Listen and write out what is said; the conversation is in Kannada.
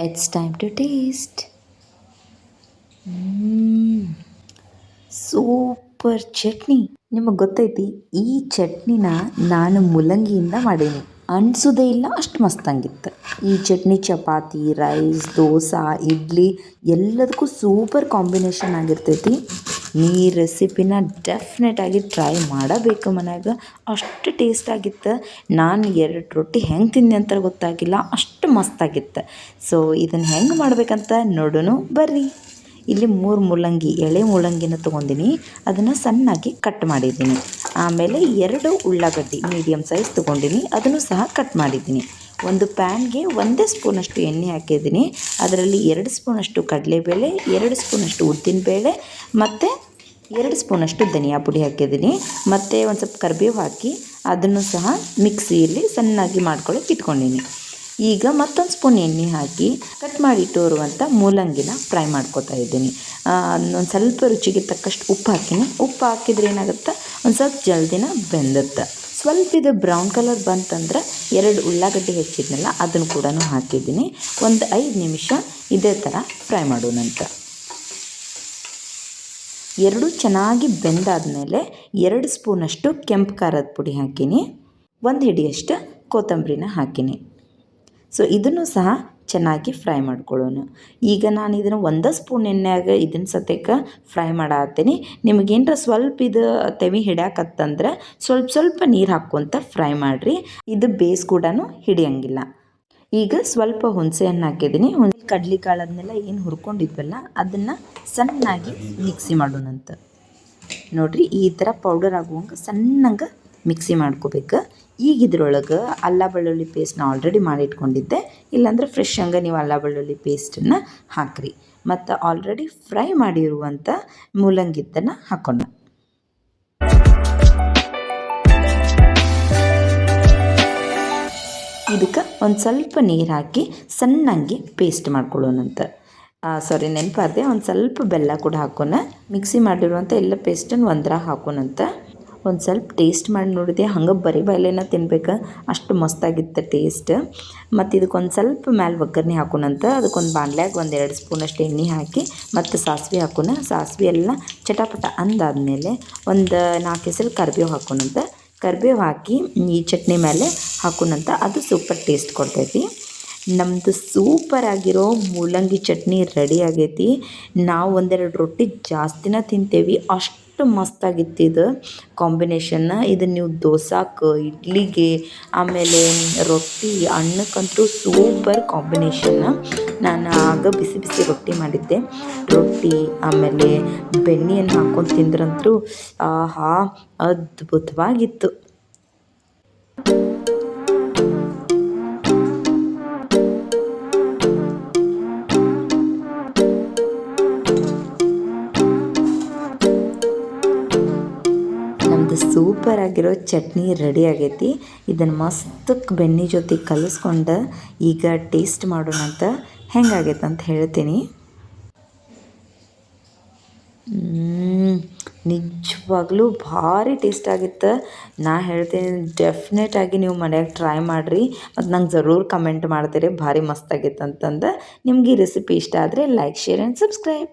It's time to taste super chutney ನಿಮಗೆ ಗೊತ್ತೈತಿ, ಈ ಚಟ್ನಿನ ನಾನು ಮುಲಂಗಿಯಿಂದ ಮಾಡೀನಿ. ಅನ್ಸೋದೇ ಇಲ್ಲ, ಅಷ್ಟು ಮಸ್ತಂಗಿತ್ತು. ಈ ಚಟ್ನಿ ಚಪಾತಿ ರೈಸ್ ದೋಸೆ, ಇಡ್ಲಿ, ಎಲ್ಲದಕ್ಕೂ ಸೂಪರ್ ಕಾಂಬಿನೇಷನ್ ಆಗಿರ್ತೈತಿ. ಈ ರೆಸಿಪಿನ ಡೆಫ್ನೆಟಾಗಿ ಟ್ರೈ ಮಾಡಬೇಕು ಮನ್ಯಾಗ. ಅಷ್ಟು ಟೇಸ್ಟ್ ಆಗಿತ್ತು. ನಾನು ಎರಡು ರೊಟ್ಟಿ ಹೆಂಗೆ ತಿಂದೆ ಅಂತ ಗೊತ್ತಾಗಿಲ್ಲ. ಅಷ್ಟು ಮಸ್ತಾಗಿತ್ತು ಸೊ ಇದನ್ನು ಹೆಂಗೆ ಮಾಡ್ಬೇಕಂತ ನೋಡೋಣ ಬರ್ರಿ. ಇಲ್ಲಿ ಮೂರು ಮೂಲಂಗಿ ಎಳೆ ಮೂಲಂಗಿನ ತೊಗೊಂಡಿನಿ. ಅದನ್ನು ಸಣ್ಣಾಗಿ ಕಟ್ ಮಾಡಿದ್ದೀನಿ. ಆಮೇಲೆ ಎರಡು ಉಳ್ಳಾಗಡ್ಡಿ ಮೀಡಿಯಮ್ ಸೈಜ್ ತೊಗೊಂಡಿನಿ. ಅದನ್ನು ಸಹ ಕಟ್ ಮಾಡಿದ್ದೀನಿ. ಒಂದು ಪ್ಯಾನ್ಗೆ ಒಂದೇ ಸ್ಪೂನಷ್ಟು ಎಣ್ಣೆ ಹಾಕಿದ್ದೀನಿ. ಅದರಲ್ಲಿ ಎರಡು ಸ್ಪೂನಷ್ಟು ಕಡಲೆಬೇಳೆ, ಎರಡು ಸ್ಪೂನಷ್ಟು ಉದ್ದಿನಬೇಳೆ, ಮತ್ತು ಎರಡು ಸ್ಪೂನಷ್ಟು ಧನಿಯಾ ಪುಡಿ ಹಾಕಿದ್ದೀನಿ. ಮತ್ತು ಒಂದು ಸ್ವಲ್ಪ ಕರಿಬೇವು ಹಾಕಿ ಅದನ್ನು ಸಹ ಮಿಕ್ಸಿಯಲ್ಲಿ ಸಣ್ಣಾಗಿ ಮಾಡ್ಕೊಳ್ಳೋಕೆ ಇಟ್ಕೊಂಡಿನಿ. ಈಗ ಮತ್ತೊಂದು ಸ್ಪೂನ್ ಎಣ್ಣೆ ಹಾಕಿ ಕಟ್ ಮಾಡಿ ಇಟ್ಟಿರುವಂಥ ಮೂಲಂಗಿನ ಫ್ರೈ ಮಾಡ್ಕೊತಾ ಇದ್ದೀನಿ. ಒಂದು ಸ್ವಲ್ಪ ರುಚಿಗೆ ತಕ್ಕಷ್ಟು ಉಪ್ಪು ಹಾಕಿನಿ. ಉಪ್ಪು ಹಾಕಿದ್ರೆ ಏನಾಗುತ್ತೆ? ಒಂದು ಸ್ವಲ್ಪ ಜಲ್ದಿನ ಬೆಂದುತ್ತೆ. ಸ್ವಲ್ಪ ಇದು ಬ್ರೌನ್ ಕಲರ್ ಬಂತಂದ್ರೆ ಎರಡು ಉಳ್ಳಾಗಡ್ಡೆ ಹೆಚ್ಚಿದ್ನಲ್ಲ, ಅದನ್ನು ಕೂಡ ಹಾಕಿದ್ದೀನಿ. ಒಂದು ಐದು ನಿಮಿಷ ಇದೇ ಥರ ಫ್ರೈ ಮಾಡೋಣಂತ. ಎರಡು ಚೆನ್ನಾಗಿ ಬೆಂದಾದಮೇಲೆ ಎರಡು ಸ್ಪೂನಷ್ಟು ಕೆಂಪು ಖಾರದ ಪುಡಿ ಹಾಕೀನಿ. ಒಂದು ಹಿಡಿಯಷ್ಟು ಕೊತ್ತಂಬರಿನ ಹಾಕೀನಿ. ಸೊ ಇದನ್ನು ಸಹ ಚೆನ್ನಾಗಿ ಫ್ರೈ ಮಾಡ್ಕೊಳ್ಳೋಣ. ಈಗ ನಾನು ಇದನ್ನು ಒಂದು ಸ್ಪೂನ್ ಎಣ್ಣೆಯಾಗ ಇದನ್ನು ಸತೇಕ ಫ್ರೈ ಮಾಡತ್ತೀನಿ ನಿಮಗೇನರ ಸ್ವಲ್ಪ ಇದು ತೆವಿ ಹಿಡ್ಯಾಕತ್ತಂದ್ರೆ ಸ್ವಲ್ಪ ಸ್ವಲ್ಪ ನೀರು ಹಾಕ್ಕೊತ ಫ್ರೈ ಮಾಡಿರಿ. ಇದು ಬೇಸ್ ಕೂಡ ಹಿಡಿಯಂಗಿಲ್ಲ. ಈಗ ಸ್ವಲ್ಪ ಹುಣಸೆ ಹಣ್ಣು ಹಾಕಿದ್ದೀನಿ ಹುಣ್ ಕಡ್ಲಿ ಕಾಳನ್ನೆಲ್ಲ ಏನು ಹುರ್ಕೊಂಡಿದ್ವಲ್ಲ, ಅದನ್ನು ಸಣ್ಣಾಗಿ ಮಿಕ್ಸಿ ಮಾಡೋಣಂತ. ನೋಡಿರಿ, ಈ ಥರ ಪೌಡರ್ ಆಗುವಂಗೆ ಸಣ್ಣಂಗೆ ಮಿಕ್ಸಿ ಮಾಡ್ಕೋಬೇಕು. ಈಗ ಇದ್ರೊಳಗೆ ಅಲ್ಲ ಬೆಳ್ಳುಳ್ಳಿ ಪೇಸ್ಟ್ನ ಆಲ್ರೆಡಿ ಮಾಡಿಟ್ಕೊಂಡಿದ್ದೆ. ಇಲ್ಲಾಂದ್ರೆ ಫ್ರೆಶ್ ಹಂಗೆ ನೀವು ಅಲ್ಲ ಬೆಳ್ಳುಳ್ಳಿ ಪೇಸ್ಟನ್ನು ಹಾಕ್ರಿ. ಮತ್ತು ಆಲ್ರೆಡಿ ಫ್ರೈ ಮಾಡಿರುವಂಥ ಮೂಲಂಗಿದ್ದನ್ನು ಹಾಕೋಣ. ಇದಕ್ಕೆ ಒಂದು ಸ್ವಲ್ಪ ನೀರು ಹಾಕಿ ಸಣ್ಣಂಗೆ ಪೇಸ್ಟ್ ಮಾಡ್ಕೊಳ್ಳೋಣಂತ. ಸಾರಿ ನೆನಪಾದೆ, ಒಂದು ಸ್ವಲ್ಪ ಬೆಲ್ಲ ಕೂಡ ಹಾಕೋಣ. ಮಿಕ್ಸಿ ಮಾಡಿರುವಂಥ ಎಲ್ಲ ಪೇಸ್ಟನ್ನು ಒಂದ್ರಾಗ ಹಾಕೋಣಂತ. ಒಂದು ಸ್ವಲ್ಪ ಟೇಸ್ಟ್ ಮಾಡಿ ನೋಡಿದೆ ಹಂಗೆ ಬರೀ ಬಯಲೇನ ತಿನ್ಬೇಕು? ಅಷ್ಟು ಮಸ್ತಾಗಿತ್ತು ಟೇಸ್ಟ್ ಮತ್ತು ಇದಕ್ಕೊಂದು ಸ್ವಲ್ಪ ಮ್ಯಾಲೆ ಒಗ್ಗರಣೆ ಹಾಕೋಣಂತ. ಅದಕ್ಕೊಂದು ಬಾಣ್ಲ್ಯಾಗ ಒಂದು ಎರಡು ಸ್ಪೂನಷ್ಟು ಎಣ್ಣೆ ಹಾಕಿ ಮತ್ತು ಸಾಸಿವೆ ಹಾಕೋಣ. ಸಾಸಿವೆ ಎಲ್ಲ ಚಟಪಟ ಅಂದಾದಮೇಲೆ ಒಂದು ನಾಲ್ಕು ಹೆಸರು ಕರಿಬೇವು ಹಾಕೋಣಂತ. ಕರಿಬೇವು ಹಾಕಿ ಈ ಚಟ್ನಿ ಮೇಲೆ ಹಾಕೋಣಂತ ಅದು ಸೂಪರ್ ಟೇಸ್ಟ್ ಕೊಡ್ತೈತಿ. ನಮ್ಮದು ಸೂಪರ್ ಆಗಿರೋ ಮೂಲಂಗಿ ಚಟ್ನಿ ರೆಡಿ ಆಗೈತಿ. ನಾವು ಒಂದೆರಡು ರೊಟ್ಟಿ ಜಾಸ್ತಿನ ತಿಂತೇವೆ. ಅಷ್ಟು ಮಸ್ತಾಗಿತ್ತು ಇದು ಕಾಂಬಿನೇಷನ್ನ ಇದು ನೀವು ದೋಸಾಕ್ಕೆ ಇಡ್ಲಿಗೆ, ಆಮೇಲೆ ರೊಟ್ಟಿ ಅನ್ನಕ್ಕಂತೂ ಸೂಪರ್ ಕಾಂಬಿನೇಷನ್ನ ನಾನು ಆಗ ಬಿಸಿ ಬಿಸಿ ರೊಟ್ಟಿ ಮಾಡಿದ್ದೆ. ರೊಟ್ಟಿ, ಆಮೇಲೆ ಬೆಣ್ಣೆಯನ್ನು ಹಾಕ್ಕೊಂಡು ತಿಂದ್ರಂತೂ ಆಹಾ, ಅದ್ಭುತವಾಗಿತ್ತು. ಸೂಪರ್ ಆಗಿರೋ ಚಟ್ನಿ ರೆಡಿ ಆಗೈತಿ. ಇದನ್ನು ಮಸ್ತಕ್ಕೆ ಬೆಣ್ಣೆ ಜೊತೆ ಕಲಿಸ್ಕೊಂಡು ಈಗ ಟೇಸ್ಟ್ ಮಾಡೋಣ ಅಂತ ಹೆಂಗಾಗೈತೆ ಅಂತ ಹೇಳ್ತೀನಿ. ನಿಜವಾಗ್ಲೂ ಭಾರಿ ಟೇಸ್ಟ್ ಆಗಿತ್ತು. ನಾ ಹೇಳ್ತೀನಿ ಡೆಫ್ನೆಟಾಗಿ ನೀವು ಮನೆಯಾಗ ಟ್ರೈ ಮಾಡಿರಿ. ಮತ್ತು ನಂಗೆ ಜರೂರ್ ಕಮೆಂಟ್ ಮಾಡ್ತೀರಿ. ಭಾರಿ ಮಸ್ತಾಗಿತ್ತು ಅಂತಂದು ನಿಮ್ಗೆ ಈ ರೆಸಿಪಿ ಇಷ್ಟ ಆದರೆ ಲೈಕ್ ಶೇರ್ ಆ್ಯಂಡ್ ಸಬ್ಸ್ಕ್ರೈಬ್